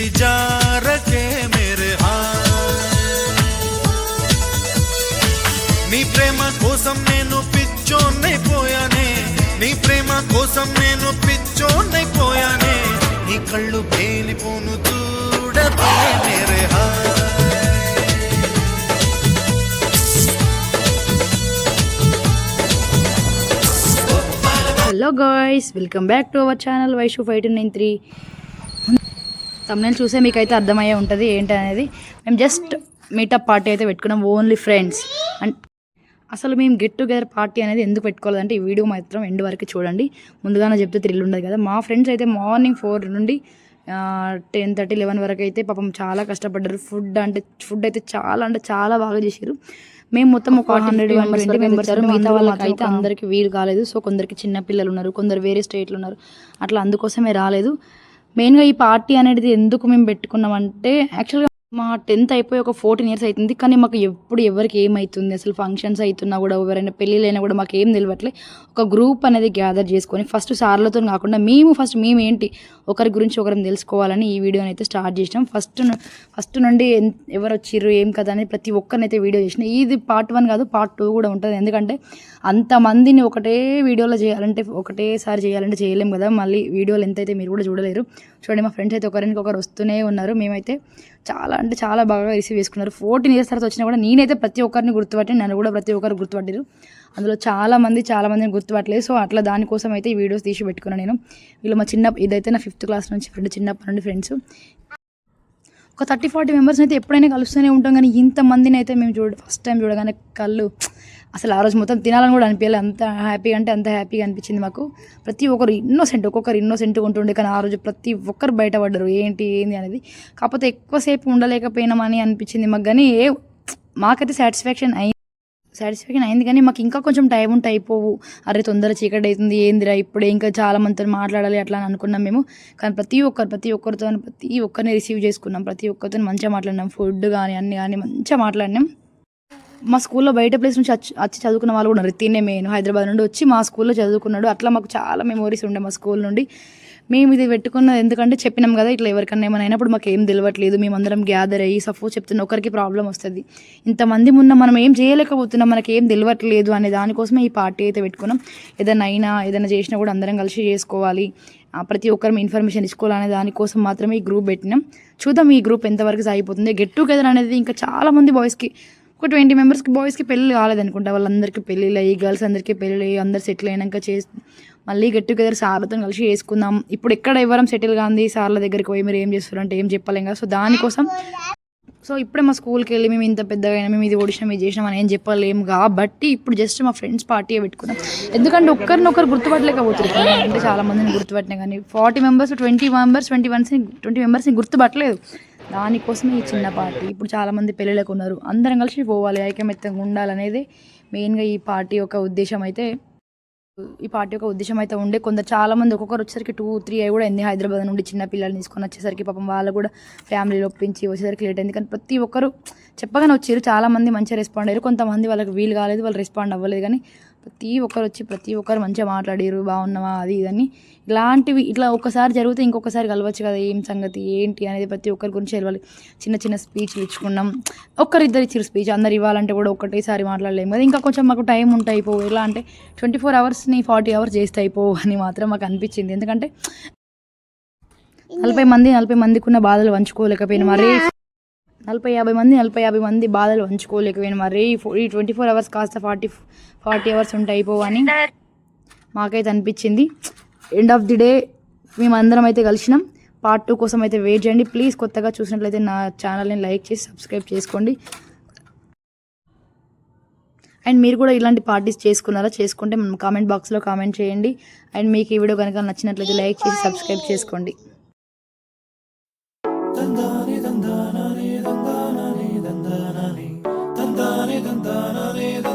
విడిచి జారకే మేరే నీ ప్రేమ కోసం నేను పిచ్చోన్నైపోయానే నీ ప్రేమ కోసం నేను పిచ్చోన్నైపోయానే నీ కళ్ళు పేలిపోను చూడకే మేరే హా hello guys welcome back to our channel Vaishu five two nine three Tamil చూసే మీకైతే అర్థమయ్యే ఉంటుంది ఏంటి అనేది. మేము జస్ట్ మీటప్ పార్టీ అయితే పెట్టుకున్నాం ఓన్లీ ఫ్రెండ్స్ అండ్ అసలు మేము గెట్ టుగెదర్ పార్టీ అనేది ఎందుకు పెట్టుకోవాలంటే ఈ వీడియో మాత్రం ఎండ్ వరకు చూడండి. ముందుగానే చెప్తే థ్రిల్ ఉండదు కదా. మా ఫ్రెండ్స్ అయితే మార్నింగ్ ఫోర్ నుండి టెన్ థర్టీ లెవెన్ వరకు అయితే పాపం చాలా కష్టపడ్డారు. ఫుడ్ అంటే ఫుడ్ అయితే చాలా అంటే చాలా బాగా చేశారు మేము మొత్తం ఒక హండ్రెడ్ ట్వంటీ మెంబర్స్ మిగతా వాళ్ళకి అయితే అందరికి వీలు కాలేదు. సో కొందరికి చిన్న పిల్లలు ఉన్నారు కొందరు వేరే స్టేట్లు ఉన్నారు. అట్లా అందుకోసమే రాలేదు. మెయిన్గా ఈ పార్టీ అనేది ఎందుకు మేము పెట్టుకున్నామంటే యాక్చువల్గా మా టెన్త్ అయిపోయి ఒక ఫోర్టీన్ ఇయర్స్ అవుతుంది కానీ మాకు ఎప్పుడు ఎవరికి ఏమవుతుంది అసలు ఫంక్షన్స్ అవుతున్నా కూడా ఎవరైనా పెళ్ళిళ్ళైనా కూడా మాకు ఏం తెలియట్లే ఒక గ్రూప్ అనేది గ్యాదర్ చేసుకొని ఫస్ట్ సార్లతో కాకుండా మేము ఫస్ట్ మేము ఏంటి? ఒకరి గురించి ఒకరిని తెలుసుకోవాలని ఈ వీడియోని అయితే స్టార్ట్ చేసినాం. ఫస్ట్ ఫస్ట్ నుండి ఎవరు వచ్చిర్రు ఏం కదా అని ప్రతి ఒక్కరినైతే వీడియో చేసిన. ఇది పార్ట్ వన్ కాదు పార్ట్ టూ కూడా ఉంటుంది. ఎందుకంటే అంతమందిని ఒకటే వీడియోలో చేయాలంటే ఒకటేసారి చేయాలంటే చేయలేం కదా. మళ్ళీ వీడియోలు ఎంతైతే మీరు కూడా చూడలేరు. చూడండి మా ఫ్రెండ్స్ అయితే ఒకరికి ఒకరు వస్తూనే ఉన్నారు. మేమైతే చాలా అంటే చాలా బాగా రిసీవ్ చేసుకున్నారు. ఫోర్టీన్ ఇయర్స్ తర్వాత వచ్చినా కూడా నేనైతే ప్రతి ఒక్కరిని గుర్తుపట్టాను నన్ను కూడా ప్రతి ఒక్కరు గుర్తుపట్టారు అందులో చాలా మంది చాలా మందిని గుర్తుపట్టలేదు. సో అట్లా దానికోసం అయితే ఈ వీడియోస్ తీసి పెట్టుకున్నాను నేను. వీళ్ళు మా చిన్న ఇదైతే నా ఫిఫ్త్ క్లాస్ నుంచి ఫ్రెండ్ చిన్నప్పటి నుండి ఫ్రెండ్స్. ఒక థర్టీ ఫార్టీ మెంబర్స్ అయితే ఎప్పుడైనా కలుస్తూనే ఉంటాం. కానీ ఇంతమందిని అయితే మేము చూడ ఫస్ట్ టైం చూడగానే కళ్ళు అసలు ఆ రోజు మొత్తం తినాలని కూడా అనిపించాలి. అంత హ్యాపీగా అంటే అంత హ్యాపీగా అనిపించింది మాకు. ప్రతి ఒక్కరు ఇన్నోసెంట్ ఒక్కొక్కరు ఇన్నోసెంట్గా ఉంటుండే కానీ ఆ రోజు ప్రతి ఒక్కరు బయటపడ్డరు. ఏంటి ఏంది అనేది. కాకపోతే ఎక్కువసేపు ఉండలేకపోయినామని అనిపించింది మాకు కానీ ఏ మాకైతే సాటిస్ఫాక్షన్ అయింది సాటిస్ఫాక్షన్ అయింది కానీ మాకు ఇంకా కొంచెం టైం ఉంటే అయిపోవు. అరే తొందర చీకటి అవుతుంది ఏందిరా ఇప్పుడే ఇంకా చాలా మందితో మాట్లాడాలి అట్లా అని అనుకున్నాం మేము. కానీ ప్రతి ఒక్కరు ప్రతి ఒక్కరితో ప్రతి ఒక్కరిని రిసీవ్ చేసుకున్నాం. ప్రతి ఒక్కరితో మంచిగా మాట్లాడినాం. ఫుడ్ కానీ అన్ని కానీ మంచిగా మాట్లాడినాం. మా స్కూల్లో బయట ప్లేస్ నుంచి వచ్చి వచ్చి చదువుకున్న వాళ్ళు కూడా ఉన్నారు. తినే మెయిన్ హైదరాబాద్ నుండి వచ్చి మా స్కూల్లో చదువుకున్నాడు. అట్లా మాకు చాలా మెమోరీస్ ఉండే మా స్కూల్ నుండి. మేము ఇది పెట్టుకున్నది ఎందుకంటే చెప్పినాం కదా ఇట్లా ఎవరికన్నా ఏమైనా అయినప్పుడు మాకు ఏం తెలియట్లేదు మేమందరం గ్యాదర్ అయ్యి సపోజ్ చెప్తున్న ఒకరికి ప్రాబ్లం వస్తుంది. ఇంతమంది ఉన్న మనం ఏం చేయలేకపోతున్నాం మనకి ఏం తెలియట్లేదు అనే దానికోసమే ఈ పార్టీ అయితే పెట్టుకున్నాం. ఏదైనా అయినా ఏదైనా చేసినా కూడా అందరం కలిసి చేసుకోవాలి. ఆ, ప్రతి ఒక్కరం ఇన్ఫర్మేషన్ ఇచ్చుకోవాలనే దానికోసం మాత్రమే ఈ గ్రూప్ పెట్టినాం. చూద్దాం ఈ గ్రూప్ ఎంతవరకు సాగిపోతుంది. గెట్ టుగెదర్ అనేది ఇంకా చాలామంది బాయ్స్కి ఒక ట్వంటీ మెంబర్స్కి బాయ్స్కి పెళ్ళి కాలేదనుకుంటా. వాళ్ళందరికీ పెళ్ళిళ్ళు అయ్యి గర్ల్స్ అందరికీ పెళ్ళి అందరు సెటిల్ అయినాక చేసి మళ్ళీ గెట్ టుగెదర్ సార్లతో కలిసి చేసుకుందాం. ఇప్పుడు ఎక్కడ ఎవరం సెటిల్ కాంది సార్ల దగ్గరికి పోయి మీరు ఏం చేస్తారు అంటే ఏం చెప్పలేం కదా. సో దానికోసం సో ఇప్పుడే మా స్కూల్కి వెళ్ళి మేము ఇంత పెద్దగా అయినా మేము ఇది ఓడిసినాం ఇది చేసినాం అని ఏం చెప్పలేము కాబట్టి ఇప్పుడు జస్ట్ మా ఫ్రెండ్స్ పార్టీ పెట్టుకున్నాం. ఎందుకంటే ఒక్కరినొకరు గుర్తుపట్టలేకపోతున్నారు. అంటే చాలా మందిని గుర్తుపట్టినా కానీ forty members twenty members twenty వన్స్ని twenty మెంబర్స్ని గుర్తుపట్టలేదు. దానికోసమే ఈ చిన్న పార్టీ. ఇప్పుడు చాలామంది పెళ్ళిళ్ళకు ఉన్నారు. అందరం కలిసి పోవాలి ఐకమత్యంగా ఉండాలనేది మెయిన్గా ఈ పార్టీ యొక్క ఉద్దేశం అయితే. ఈ పార్టీ యొక్క ఉద్దేశం అయితే ఉండే కొందరు చాలా మంది ఒక్కొక్కరు వచ్చేసరికి టూ త్రీ అయి కూడా ఎన్ని హైదరాబాద్ నుండి చిన్న పిల్లల్ని తీసుకొని వచ్చేసరికి పాపం వాళ్ళు కూడా ఫ్యామిలీలో ఒప్పించి వచ్చేసరికి లేట్ అయింది. కానీ ప్రతి ఒక్కరు చెప్పగానే వచ్చారు. చాలా మంది మంచిగా రెస్పాండ్ అయ్యారు. కొంతమంది వాళ్ళకి వీలు కాలేదు వాళ్ళు రెస్పాండ్ అవ్వలేదు. కానీ ప్రతి ఒక్కరు వచ్చి ప్రతి ఒక్కరు మంచిగా మాట్లాడారు బాగున్నావా అది ఇదని. ఇలాంటివి ఇట్లా ఒకసారి జరిగితే ఇంకొకసారి కలవచ్చు కదా ఏం సంగతి ఏంటి అనేది ప్రతి ఒక్కరి గురించి తెలవాలి. చిన్న చిన్న స్పీచ్లు ఇచ్చుకున్నాం. ఒక్కరిద్దరు ఇచ్చారు స్పీచ్ అందరు ఇవ్వాలంటే కూడా ఒకటేసారి మాట్లాడలేము కదా. ఇంకా కొంచెం మాకు టైం ఉంటే అయిపోవు. ఎలా అంటే ట్వంటీ ఫోర్ అవర్స్ని ఫార్టీ అవర్స్ చేస్తే అయిపోవు అని మాత్రం మాకు అనిపించింది. ఎందుకంటే నలభై మంది నలభై మందికి ఉన్న బాధలు పంచుకోలేకపోయినా మరీ నలభై యాభై మంది నలభై యాభై మంది బాధలు పంచుకోలేకపోయాను మరి ఈ ట్వంటీ ఫోర్ అవర్స్ కాస్త ఫార్టీ ఫార్టీ అవర్స్ ఉంటే అయిపోవని మాకైతే అనిపించింది. ఎండ్ ఆఫ్ ది డే మేమందరం అయితే కలిసినాం. పార్ట్ టూ కోసం అయితే వెయిట్ చేయండి. ప్లీజ్ కొత్తగా చూసినట్లయితే నా ఛానల్ని లైక్ చేసి సబ్స్క్రైబ్ చేసుకోండి. అండ్ మీరు కూడా ఇలాంటి పార్టీస్ చేసుకున్నారా? చేసుకుంటే కామెంట్ బాక్స్లో కామెంట్ చేయండి. అండ్ మీకు ఈ వీడియో కనుక నచ్చినట్లయితే లైక్ చేసి సబ్స్క్రైబ్ చేసుకోండి. and da da dee